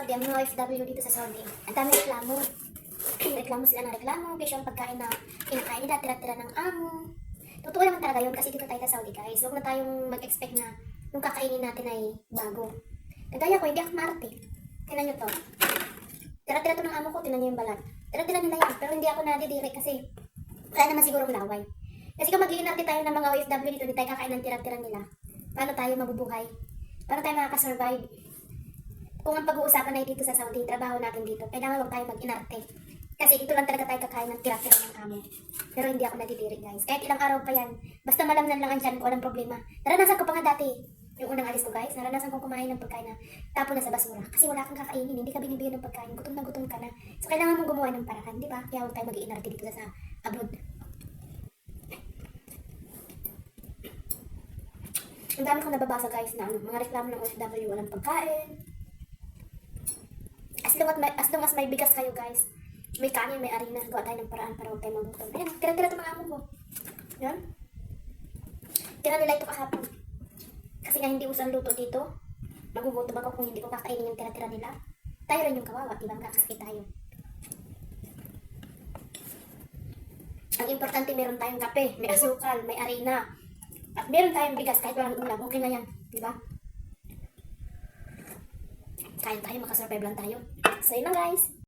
Saudi, ang mga OFW dito sa Saudi, ang dami reklamo. reklamo sila ng reklamo, kasi yung pagkain na kinakain nila, tira-tira ng amo. Totoo naman talaga yun kasi dito tayo sa Saudi guys. Huwag na tayong mag-expect na yung kakainin natin ay bago. Kagaya ko, hindi ako marte. Tingnan nyo to. Tira-tira to ng amo ko, tingnan nyo yung balat. Tira-tira nila yan, pero hindi ako nadidiri kasi wala naman sigurong laway. Kasi kung mag-iinarte tayo ng mga OFW dito, hindi tayo kakain ng tira-tira nila. Paano tayo mabubuhay? Paano tayo makakasurvive? Kung ang pag-uusapan ay dito sa Saudi, trabaho natin dito, kailangan huwag tayo mag-inarte. Kasi dito lang talaga tayo kakain ng tira-tira ng amo. Pero hindi ako nadidiri guys. Kahit ilang araw pa yan, basta malamnan lang ang tiyan ko, walang problema. Naranasan ko pa nga dati, yung unang alis ko guys, naranasan ko kumain ng pagkain na tapon na sa basura. Kasi wala kang kakainin, hindi ka binibigyan ng pagkain, gutom na gutom ka na. So kailangan mong gumawa ng paraan, di ba? Kaya huwag tayo mag-iinarte dito sa abroad. Ang dami kong nababasa guys na ano, mga reklamo ng OFW, walang pagkain. Long as may, as long as may bigas kayo guys, may kanin, may arena, gawa tayo ng paraan para huwag tayo magutom. Ayan, tira-tira ito mga amo ko. Yan. Tira nila ito kahapon. Kasi nga hindi uso ang luto dito. Magugutom ako kung hindi ko kakainin yung tira-tira nila. Tayo rin yung kawawa, di ba? Magkakasakit tayo. Ang importante, meron tayong kape, may asukal, may arena. At meron tayong bigas kahit walang ulam. Okay na yan, di ba? Kaya tayo, makasurvive lang tayo. So, yun lang guys.